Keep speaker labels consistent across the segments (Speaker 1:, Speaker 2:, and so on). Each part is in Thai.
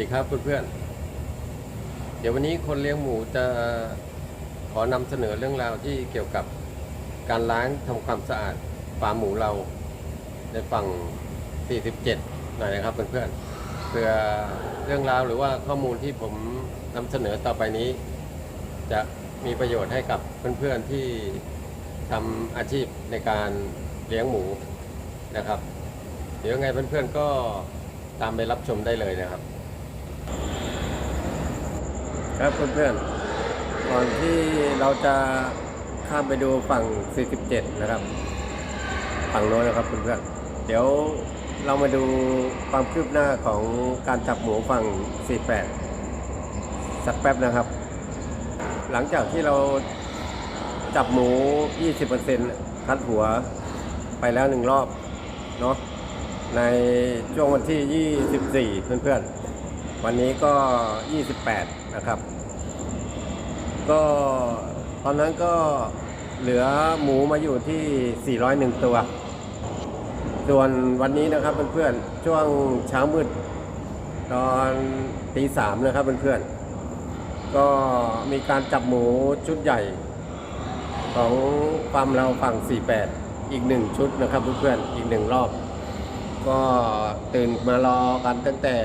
Speaker 1: ดีครับเพื่อนๆ เดี๋ยววันนี้คนเลี้ยงหมูจะขอนำเสนอเรื่องราวที่เกี่ยวกับการล้างทำความสะอาดฟาร์มหมูเราในฝั่ง 47 หน่อยนะครับเพื่อนๆเพื่อเรื่องราวหรือว่าข้อมูลที่ผมนำเสนอต่อไปนี้ จะมีประโยชน์ให้กับเพื่อนๆที่ทำอาชีพในการเลี้ยงหมูนะครับ เดี๋ยวยังไงเพื่อนๆก็ตามไปรับชมได้เลยนะครับ ครับเพื่อนๆก่อนที่เราจะข้ามไปดูฝั่ง 47 นะครับ ฝั่งโน้นนะครับเพื่อนๆเดี๋ยวเรามาดูความคืบหน้าของการจับหมูฝั่ง 48 สักแป๊บนะครับ หลังจากที่เราจับหมู 20%คัดหัวไปแล้วหนึ่งรอบเนาะในช่วงวันที่ 24 เพื่อนๆ วันนี้ก็ 28 นะครับ ก็ตอนนั้นก็เหลือหมูมาอยู่ที่ 401 ตัว ส่วนวันนี้นะครับเพื่อนๆ ช่วงเช้ามืด ตอนตีสามนะครับเพื่อนๆ ก็มีการจับหมูชุดใหญ่ ของฟาร์มเราฝั่ง 48 อีกหนึ่งชุดนะครับเพื่อนๆ อีกหนึ่งรอบ ก็ตื่นมารอกันตั้งแต่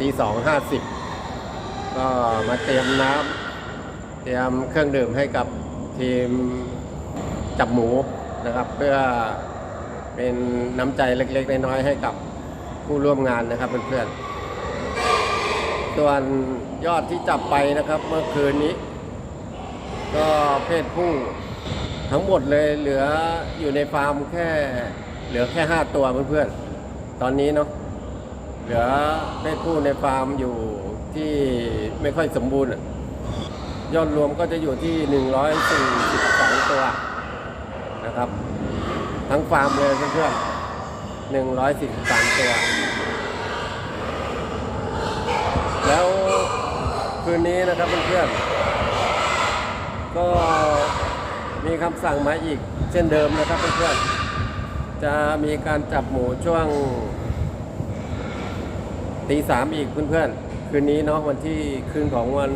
Speaker 1: ตีสองห้าสิบก็มาเตรียมน้ำเตรียมเครื่องดื่มให้กับทีมจับหมูนะครับ เพื่อเป็นน้ำใจเล็กๆน้อยๆให้กับผู้ร่วมงานนะครับเพื่อนๆส่วนยอดที่จับไปนะครับเมื่อคืนนี้ ก็เพศผู้ทั้งหมดเลยเหลืออยู่ในฟาร์มแค่เหลือแค่ห้าตัวเพื่อนๆ ตอนนี้เนาะ เหลือเพศผู้ในฟาร์มอยู่ที่ไม่ค่อยสมบูรณ์ ยอดรวมก็จะอยู่ที่ 142 ตัวนะครับ ทั้งฟาร์มเลยเพื่อนๆ143 ตัว แล้วคืนนี้นะครับเพื่อนๆก็มีคำสั่งมาอีกเช่นเดิมนะครับเพื่อนๆจะมีการจับหมูช่วง ตีสามอีกเพื่อนๆ คืนนี้เนาะวันที่คืนของวัน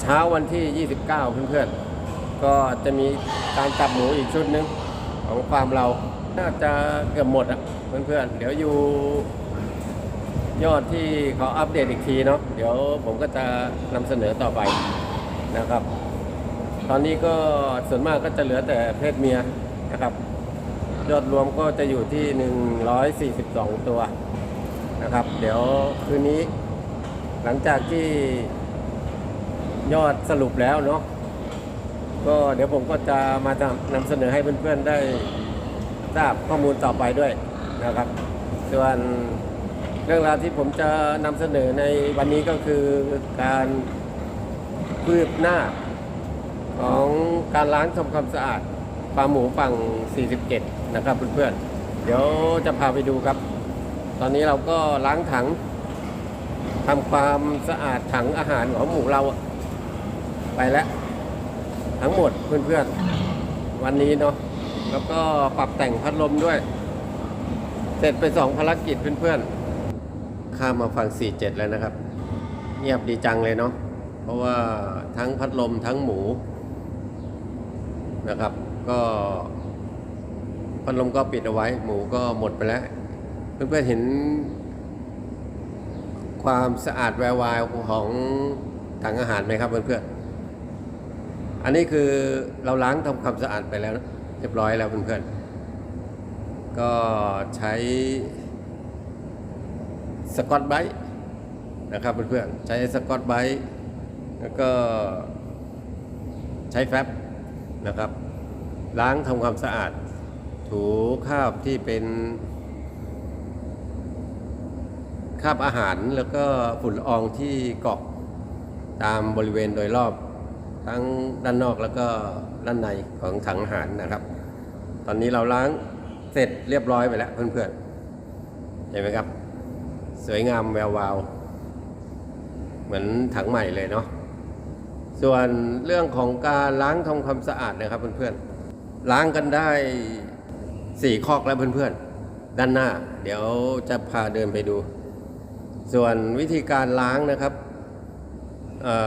Speaker 1: เช้าวันที่ 29 เพื่อนๆ ก็จะมีการจับหมูอีกชุดหนึงของฟาร์มเรา น่าจะเกือบหมดอะเพื่อนๆ เดี๋ยวอยู่ยอดที่เขาอัปเดตอีกทีเนาะเดี๋ยวผมก็จะนำเสนอต่อไปนะครับ ตอนนี้ก็ส่วนมากก็จะเหลือแต่เพศเมียนะครับ ยอดรวมก็จะอยู่ที่ 142 ตัว นะครับ เดี๋ยวคืนนี้หลังจากที่ยอดสรุปแล้วเนาะก็เดี๋ยวผมก็จะมานำเสนอให้เพื่อนๆได้ทราบข้อมูลต่อไปด้วยนะครับ ส่วนเรื่องราวที่ผมจะนำเสนอในวันนี้ก็คือการคืบหน้าของการล้างทำความสะอาดฟาร์มหมูฝั่ง 47 นะครับเพื่อนๆ เดี๋ยวจะพาไปดูครับ ตอนนี้เราก็ล้างถังทำความสะอาดถังอาหารของหมูเราไปแล้ว ทั้งหมดเพื่อนๆ วันนี้เนาะแล้วก็ปรับแต่งพัดลมด้วย เสร็จไปสองภารกิจเพื่อนๆ ข้ามมาฝั่ง47 แล้วนะครับ เงียบดีจังเลยเนาะเพราะว่าทั้งพัดลมทั้งหมูนะครับ ก็พัดลมก็ปิดเอาไว้ หมูก็หมดไปแล้ว เพื่อนๆเห็นความสะอาดแวววาวของถังอาหารไหมครับเพื่อนๆ อันนี้คือเราล้างทำความสะอาดไปแล้วเรียบร้อยแล้วเพื่อนๆ ก็ใช้สกอตไบรท์นะครับเพื่อนๆ ใช้สกอตไบรท์แล้วก็ใช้แฟบนะครับ ล้างทำความสะอาด ถูคราบที่เป็น คราบอาหารแล้วก็ฝุ่นละอองที่เกาะตามบริเวณโดยรอบ ทั้งด้านนอกแล้วก็ด้านในของถังอาหารนะครับ ตอนนี้เราล้างเสร็จเรียบร้อยไปแล้วเพื่อนๆเห็นไหมครับ สวยงามแวววาว เหมือนถังใหม่เลยเนาะส่วนเรื่องของการล้างทำความสะอาดนะครับเพื่อนๆล้างกันได้สี่คอกแล้วเพื่อนๆ ด้านหน้า เดี๋ยวจะพาเดินไปดู ส่วนวิธีการล้างนะครับ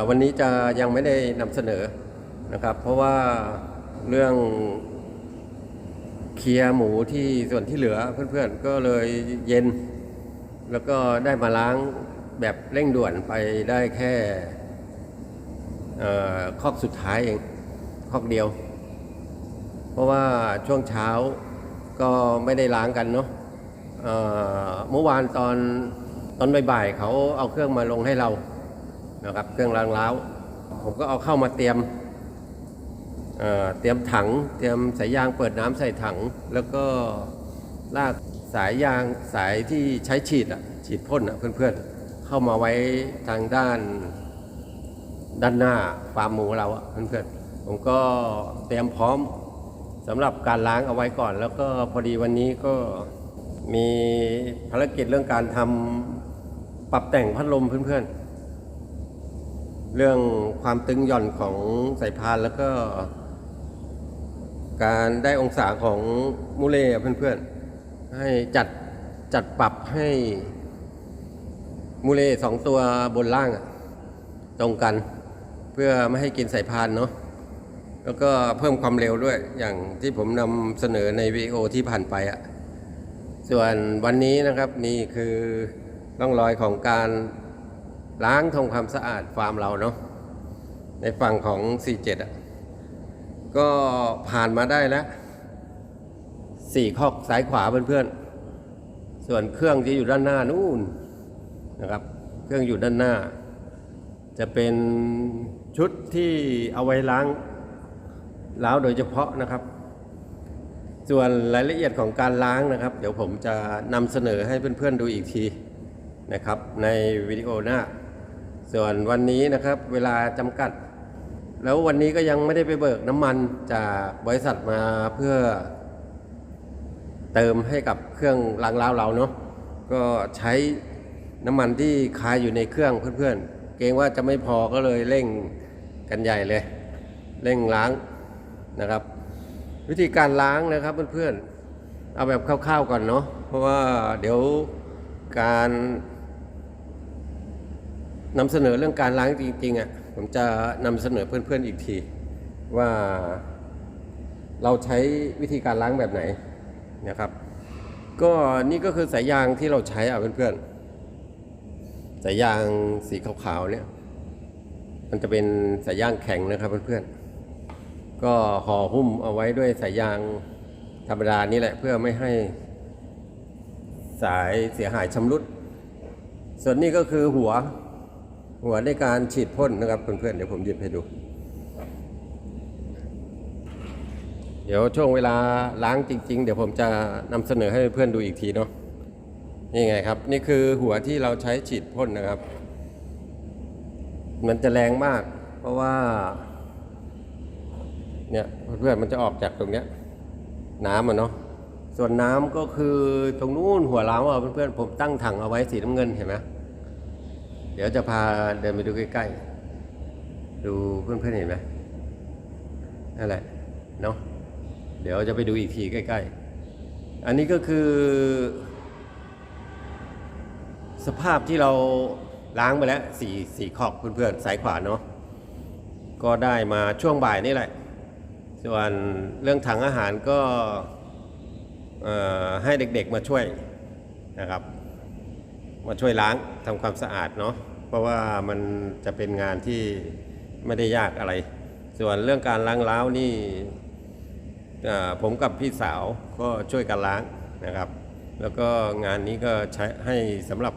Speaker 1: วันนี้จะยังไม่ได้นำเสนอนะครับ เพราะว่าเรื่องเคลียร์หมูที่ส่วนที่เหลือเพื่อนๆก็เลยเย็น แล้วก็ได้มาล้างแบบเร่งด่วนไปได้แค่เอ่อคอกสุดท้ายเองคอกเดียว เพราะว่าช่วงเช้าก็ไม่ได้ล้างกันเนาะเมื่อวานตอน ตอนบ่ายๆเขาเอาเครื่องมาลงให้เรานะครับ เครื่องล้างล้าวผมก็เอาเข้ามาเตรียมเเตรียมถัง เตรียมสายยางเปิดน้ำใส่ถัง แล้วก็ลากสายยางสายที่ใช้ฉีดอะฉีดพ่นอะเพื่อนๆ เข้ามาไว้ทางด้านด้านหน้าฟาร์มหมูเราอะเพื่อนๆ ผมก็เตรียมพร้อมสำหรับการล้างเอาไว้ก่อน แล้วก็พอดีวันนี้ก็มีภารกิจเรื่องการทำ ปรับแต่งพัดลมเพื่อนๆ เรื่องความตึงหย่อนของสายพานแล้วก็ การได้องศาของมูเล่เพื่อนๆ ให้จัดจัดปรับให้มูเล่สองตัวบนล่างตรงกันเพื่อไม่ให้กินสายพานเนาะแล้วก็เพิ่มความเร็วด้วยอย่างที่ผมนำเสนอในวีดีโอที่ผ่านไปอะส่วนวันนี้นะครับนี่คือ ร่องรอยของการล้างทำความสะอาดฟาร์มเราเนาะในฝั่งของ 47 อะ ก็ผ่านมาได้แล้วสี่ข้อกซ้ายขวาเพื่อนๆ ส่วนเครื่องที่อยู่ด้านหน้านู่นนะครับ เครื่องอยู่ด้านหน้า จะเป็นชุดที่เอาไว้ล้างล้าวโดยเฉพาะนะครับ ส่วนรายละเอียดของการล้างนะครับ เดี๋ยวผมจะนำเสนอให้เพื่อนๆดูอีกที นะครับในวิดีโอหน้า ส่วนวันนี้นะครับเวลาจำกัด แล้ววันนี้ก็ยังไม่ได้ไปเบิกน้ำมันจากบริษัทมาเพื่อ เติมให้กับเครื่องล้างล้าวเราเนาะก็ใช้น้ำมันที่คายอยู่ในเครื่องเพื่อนๆ เกรงว่าจะไม่พอก็เลยเร่งกันใหญ่เลย เร่งล้างนะครับ วิธีการล้างนะครับเพื่อนๆ เอาแบบคร่าวๆก่อนเนาะเพราะว่าเดี๋ยวการ นำเสนอเรื่องการล้างจริงๆอะผมจะนำเสนอเพื่อนๆอีกที ว่าเราใช้วิธีการล้างแบบไหนนะครับ ก็นี่ก็คือสายยางที่เราใช้อะเพื่อนๆสายยางสีขาวๆเนี่ย มันจะเป็นสายยางแข็งนะครับเพื่อนๆก็ห่อหุ้มเอาไว้ด้วยสายยางธรรมดานี่แหละเพื่อไม่ให้สายเสียหายชำรุด ส่วนนี้ก็คือหัว หัวในการฉีดพ่นนะครับเพื่อนๆเดี๋ยวผมหยิบให้ดู เดี๋ยวช่วงเวลาล้างจริง ๆ เดี๋ยวผมจะนำเสนอให้เพื่อนดูอีกทีเนาะนี่ไงครับ นี่คือหัวที่เราใช้ฉีดพ่นนะครับ มันจะแรงมาก เพราะว่าเนี่ยเพื่อนๆมันจะออกจากตรงเนี้ยน้ำอะเนาะส่วนน้ำก็คือตรงนู้นหัวล้าวอะเพื่อนๆผมตั้งถังเอาไว้สีน้ำเงินเห็นไหม เดี๋ยวจะพาเดินไปดูใกล้ๆ ดูเพื่อนๆเห็นไหมนั่นแหละเนาะเดี๋ยวจะไปดูอีกทีใกล้ ๆ อันนี้ก็คือ สภาพที่เราล้างไปแล้วสี่สี่ขอบเพื่อนๆสายขวาเนาะก็ได้มาช่วงบ่ายนี่แหละ ส่วนเรื่องถังอาหารก็ให้เด็กๆมาช่วยนะครับ มาช่วยล้างทำความสะอาดเนาะเพราะว่ามันจะเป็นงานที่ไม่ได้ยากอะไร ส่วนเรื่องการล้างล้าวนี่ผมกับพี่สาวก็ช่วยกันล้างนะครับ แล้วก็งานนี้ก็ใช้ให้สำหรับ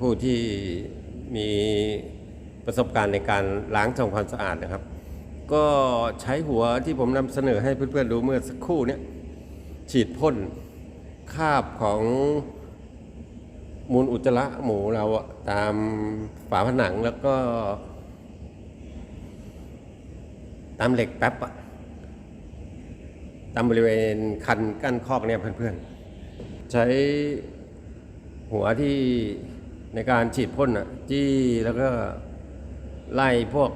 Speaker 1: ผู้ที่มีประสบการณ์ในการล้างทำความสะอาดนะครับ ก็ใช้หัวที่ผมนำเสนอให้เพื่อนๆดูเมื่อสักครู่เนี้ยฉีดพ่นคาบของ มูลอุจจาระหมูเราอะตามฝาผนังแล้วก็ ตามเหล็กแป๊บอะตามบริเวณคันกั้นคอกเนี่ยเพื่อนๆ ใช้หัวที่ในการฉีดพ่นอะจี้แล้วก็ไล่พวก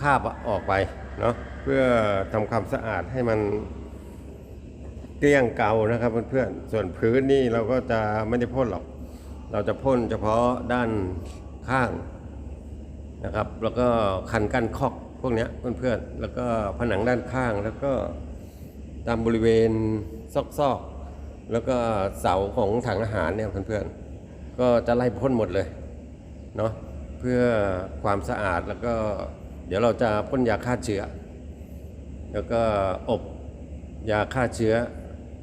Speaker 1: คาบออกไปเนาะเพื่อทำความสะอาดให้มันเกลี้ยงเก่านะครับเพื่อนๆ ส่วนพื้นนี่เราก็จะไม่ได้พ่นหรอก เราจะพ่นเฉพาะด้านข้างนะครับ แล้วก็คันกั้นคอกพวกนี้เพื่อนๆ แล้วก็ผนังด้านข้าง แล้วก็ตามบริเวณซอกๆ แล้วก็เสาของถังอาหารเนี่ยเพื่อนๆ ก็จะไล่พ่นหมดเลยเนาะ เพื่อความสะอาดแล้วก็เดี๋ยวเราจะพ่นยาฆ่าเชื้อ แล้วก็อบยาฆ่าเชื้อ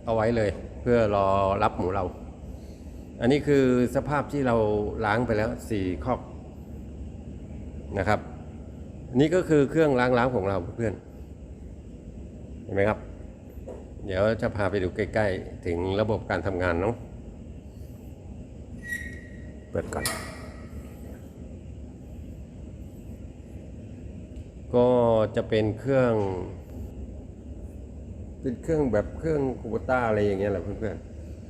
Speaker 1: เอาไว้เลย เพื่อรอรับหมูเรา อันนี้คือสภาพที่เราล้างไปแล้วสี่คอกนะครับอันนี่ก็คือเครื่องล้างล้างของเราเพื่อนเห็นไหมครับ เดี๋ยวจะพาไปดูใกล้ ๆ ถึงระบบการทำงานเนาะเปิดก่อนก็จะเป็นเครื่อง เป็นเครื่องแบบเครื่องคูบต้าอะไรอย่างเงี้ยแหละเพื่อน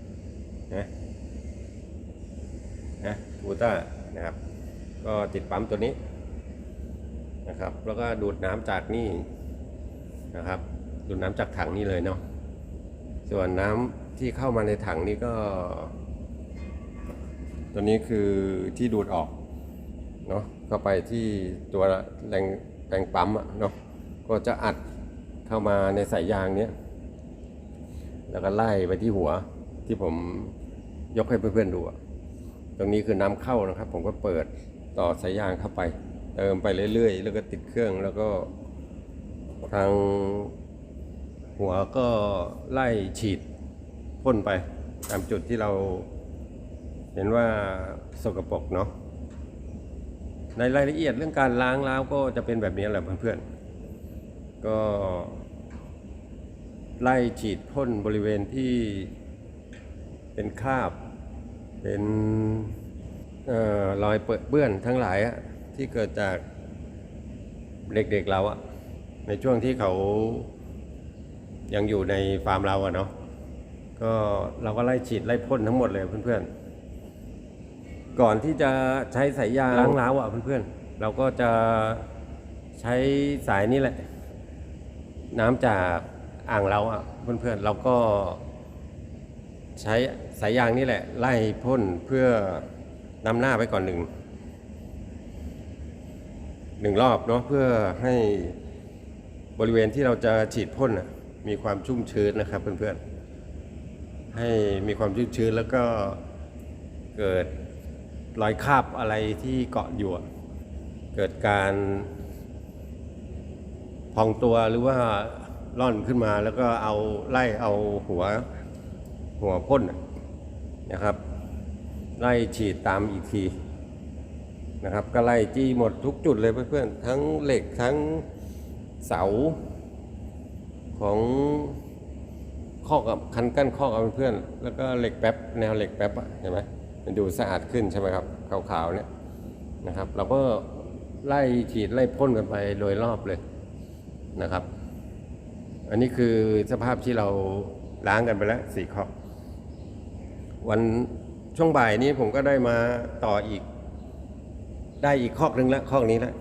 Speaker 1: ๆนะ ปูต้านะครับ ก็ติดปั๊มตัวนี้นะครับ แล้วก็ดูดน้ำจากนี่นะครับ ดูดน้ำจากถังนี่เลยเนาะส่วนน้ำที่เข้ามาในถังนี่ก็ ตัวนี้คือที่ดูดออกเนาะเข้าไปที่ตัวแรงแรงปั๊มอะเนาะก็จะอัดเข้ามาในสายยางเนี้ยแล้วก็ไล่ไปที่หัวที่ผมยกให้เพื่อนๆดูอะ ตรงนี้คือน้ำเข้านะครับ ผมก็เปิดต่อสายยางเข้าไป เติมไปเรื่อยๆ แล้วก็ติดเครื่องแล้วก็ทางหัวก็ไล่ฉีดพ่นไปตามจุดที่เราเห็นว่าสกปรกเนาะในรายละเอียดเรื่องการล้างแล้วก็จะเป็นแบบนี้แหละเพื่อนๆ ก็ไล่ฉีดพ่นบริเวณที่เป็นคราบ เป็นออรอยเปื้อนเปื้อนทั้งหลายที่เกิดจากเด็กๆเราอะในช่วงที่เขายังอยู่ในฟาร์มเราอะเนาะก็เราก็ไล่ฉีดไล่พ่นทั้งหมดเลยเพื่อนๆ ก่อนที่จะใช้สายยาล้างล้าวอะเพื่อนๆ เราก็จะใช้สายนี้แหละ น้ำจากอ่างเราอะเพื่อนๆ เราก็ใช้ สายยางนี่แหละ ไล่พ่นเพื่อนำหน้าไปก่อนหนึ่งหนึ่งรอบเนาะเพื่อให้บริเวณที่เราจะฉีดพ่นมีความชุ่มชื้นนะครับเพื่อนๆให้มีความชุ่มชื้นแล้วก็เกิดรอยคราบอะไรที่เกาะอยู่เกิดการพองตัวหรือว่าร่อนขึ้นมาแล้วก็เอาไล่เอาหัวหัวพ่น นะครับไล่ฉีดตามอีกทีนะครับก็ไล่จี้หมดทุกจุดเลยเพื่อนๆทั้งเหล็กทั้งเสาของข้อกับคันกั้นข้อกับเพื่อนแล้วก็เหล็กแป๊บแนวเหล็กแป๊บเห็นไหมมันดูสะอาดขึ้นใช่ไหมครับขาวๆเนี่ยนะครับ เราก็ไล่ฉีดไล่พ่นกันไปโดยรอบเลยนะครับ อันนี้คือสภาพที่เราล้างกันไปแล้วสี่ข้อ วันช่วงบ่ายนี้ผมก็ได้มาต่ออีก ได้อีกข้อหนึ่งแล้วข้อนี้แล้ว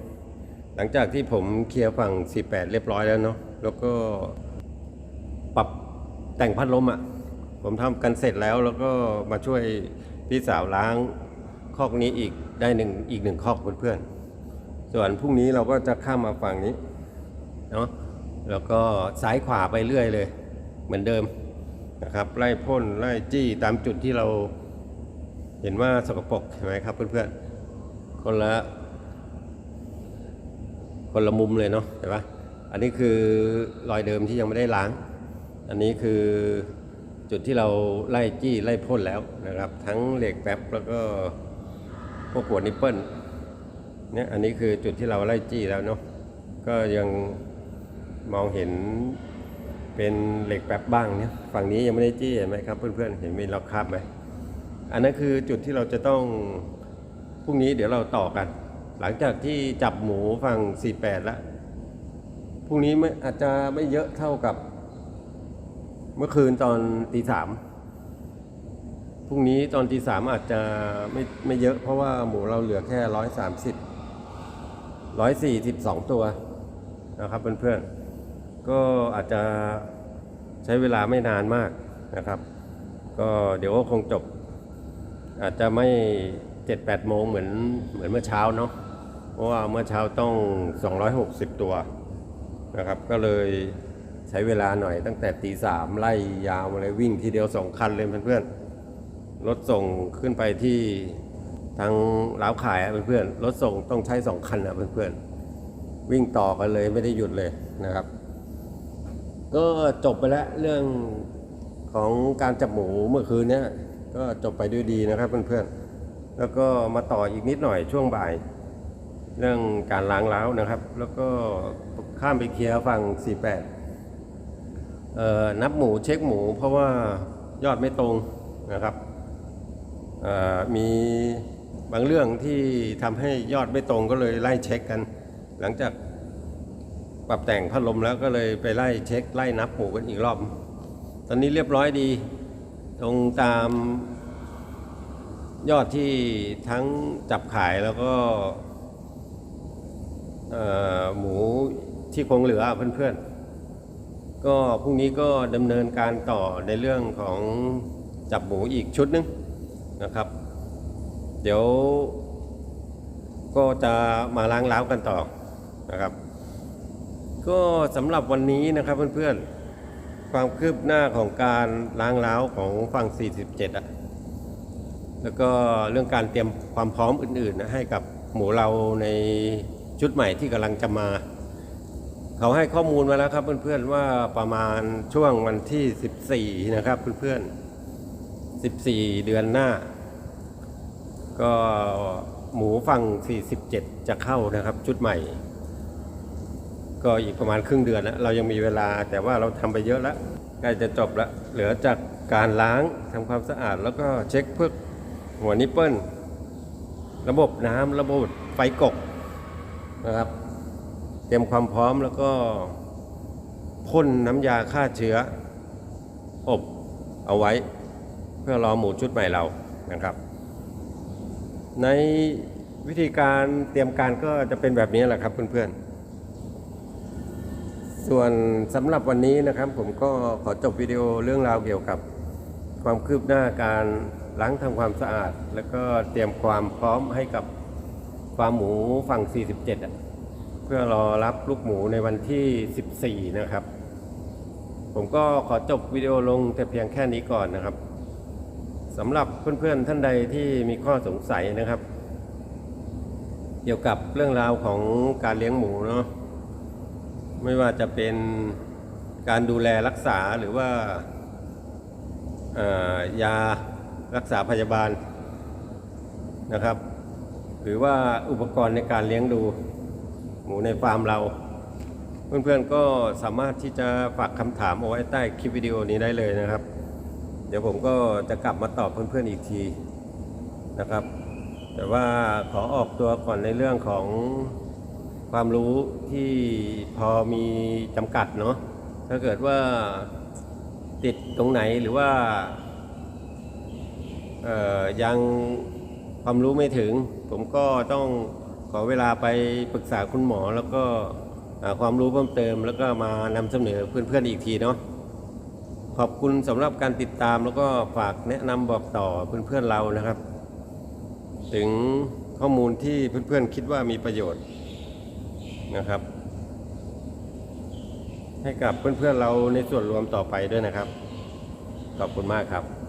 Speaker 1: หลังจากที่ผมเคลียร์ฝั่ง 48 เรียบร้อยแล้วเนาะแล้วก็ปรับแต่งพัดลมอะ่ะ ผมทำกันเสร็จแล้วแล้วก็มาช่วยพี่สาวล้างคอกนี้อีกได้หนึ่งอีกหนึ่งคอกเพื่อนๆส่วนพรุ่งนี้เราก็จะข้ามมาฝั่งนี้เนาะแล้วก็ซ้ายขวาไปเรื่อยเลย เหมือนเดิม นะครับไล่พ่นไล่จี้ตามจุดที่เราเห็นว่าสกปรกใช่ไหมครับเพื่อนๆคนละคนละมุมเลยเนาะเห็นปะอันนี้คือรอยเดิมที่ยังไม่ได้ล้าง อันนี้คือจุดที่เราไล่จี้ไล่พ่นแล้วนะครับ ทั้งเหล็กแป๊บแล้วก็พวกขวดนิปเปิลเนี่ยอันนี้คือจุดที่เราไล่จี้แล้วเนาะก็ยังมองเห็น เป็นเหล็กแป๊บบ้างเนี่ยฝั่งนี้ยังไม่ได้จี้เห็นไหมครับ เพื่อนๆเห็นมีล็อกคาบไหมอันนั้นคือจุดที่เราจะต้องพรุ่งนี้เดี๋ยวเราต่อกัน หลังจากที่จับหมูฝั่ง 48 แล้วพรุ่งนี้ไม่อาจจะไม่เยอะเท่ากับ เมื่อคืนตอนตีสามพรุ่งนี้ตอนตีสามอาจจะไม่ไม่เยอะ เพราะว่าหมูเราเหลือแค่ร้อยสามสิบร้อยสี่สิบสองตัวนะครับเพื่อนๆ ก็อาจจะใช้เวลาไม่นานมากนะครับ ก็เดี๋ยวก็คงจบ อาจจะไม่เจ็ดแปดโมงเหมือนเหมือนเมื่อเช้าเนาะเพราะว่าเมื่อเช้าต้อง 260 ตัวนะครับ ก็เลยใช้เวลาหน่อยตั้งแต่ตีสามไล่ยาวมาเลยวิ่งทีเดียวสองคันเลยเพื่อนๆรถส่งขึ้นไปที่ทางล้าวขายอะเพื่อนๆรถส่งต้องใช้สองคันอะเพื่อนๆวิ่งต่อกันเลยไม่ได้หยุดเลยนะครับ ก็จบไปแล้วเรื่องของการจับหมูเมื่อคืนเนี้ยก็จบไปด้วยดีนะครับเพื่อนๆ แล้วก็มาต่ออีกนิดหน่อยช่วงบ่าย เรื่องการล้างเล้าวนะครับ แล้วก็ข้ามไปเคลียร์ฝั่ง 48เอ่อนับหมูเช็คหมู เพราะว่ายอดไม่ตรงนะครับเอ่อมีบางเรื่องที่ทำให้ยอดไม่ตรงก็เลยไล่เช็คกัน หลังจาก ปรับแต่งพัดลมแล้วก็เลยไปไล่เช็คไล่นับหมูกันอีกรอบ ตอนนี้เรียบร้อยดี ตรงตามยอดที่ทั้งจับขายแล้วก็หมูที่คงเหลือเพื่อนๆ ก็พรุ่งนี้ก็ดำเนินการต่อในเรื่องของจับหมูอีกชุดหนึงนะครับ เดี๋ยวก็จะมาล้างล้าวกันต่อนะครับ ก็สำหรับวันนี้นะครับเพื่อนๆ ความคืบหน้าของการล้างล้าวของฝั่ง 47อะแล้วก็เรื่องการเตรียมความพร้อมอื่นๆนะให้กับหมูเราในชุดใหม่ที่กำลังจะมา เขาให้ข้อมูลมาแล้วครับเพื่อนๆว่าประมาณช่วงวันที่ 14 นะครับเพื่อนๆ 14 เดือนหน้า ก็หมูฝั่ง 47 จะเข้านะครับชุดใหม่ ก็อีกประมาณครึ่งเดือนแล้วเรายังมีเวลาแต่ว่าเราทำไปเยอะแล้วใกล้จะจบแล้วเหลือจากการล้างทำความสะอาด แล้วก็เช็คเพื่อหัวนิปเปิลระบบน้ำระบบไฟกบนะครับ เตรียมความพร้อมแล้วก็พ่นน้ำยาฆ่าเชื้อ อบเอาไว้ เพื่อรอหมูชุดใหม่เรานะครับ ในวิธีการเตรียมการก็จะเป็นแบบนี้แหละครับเพื่อนๆ ส่วนสำหรับวันนี้นะครับผมก็ขอจบวิดีโอเรื่องราวเกี่ยวกับ ความคืบหน้าการล้างทำความสะอาด แล้วก็เตรียมความพร้อมให้กับฟาร์มหมูฝั่ง 47อะเพื่อรอรับลูกหมูในวันที่ 14 นะครับ ผมก็ขอจบวิดีโอลงแต่เพียงแค่นี้ก่อนนะครับสำหรับเพื่อนๆท่านใดที่มีข้อสงสัยนะครับ เกี่ยวกับเรื่องราวของการเลี้ยงหมูเนาะ ไม่ว่าจะเป็นการดูแลรักษาหรือว่าเอ่อยารักษาพยาบาลนะครับ หรือว่าอุปกรณ์ในการเลี้ยงดูหมูในฟาร์มเรา เพื่อนๆก็สามารถที่จะฝากคำถามเอาไว้ใต้คลิปวิดีโอนี้ได้เลยนะครับ เดี๋ยวผมก็จะกลับมาตอบเพื่อนๆอีกทีนะครับ แต่ว่าขอออกตัวก่อนในเรื่องของ ความรู้ที่พอมีจำกัดเนาะถ้าเกิดว่าติดตรงไหนหรือว่ายังความรู้ไม่ถึง ผมก็ต้องขอเวลาไปปรึกษาคุณหมอ แล้วก็ความรู้เพิ่มเติม แล้วก็มานำเสนอเพื่อนๆอีกทีเนาะขอบคุณสำหรับการติดตามแล้วก็ฝากแนะนำบอกต่อเพื่อนๆเรานะครับ ถึงข้อมูลที่เพื่อนๆคิดว่ามีประโยชน์ นะครับ ให้กับเพื่อนๆเราในส่วนรวมต่อไปด้วยนะครับ ขอบคุณมากครับ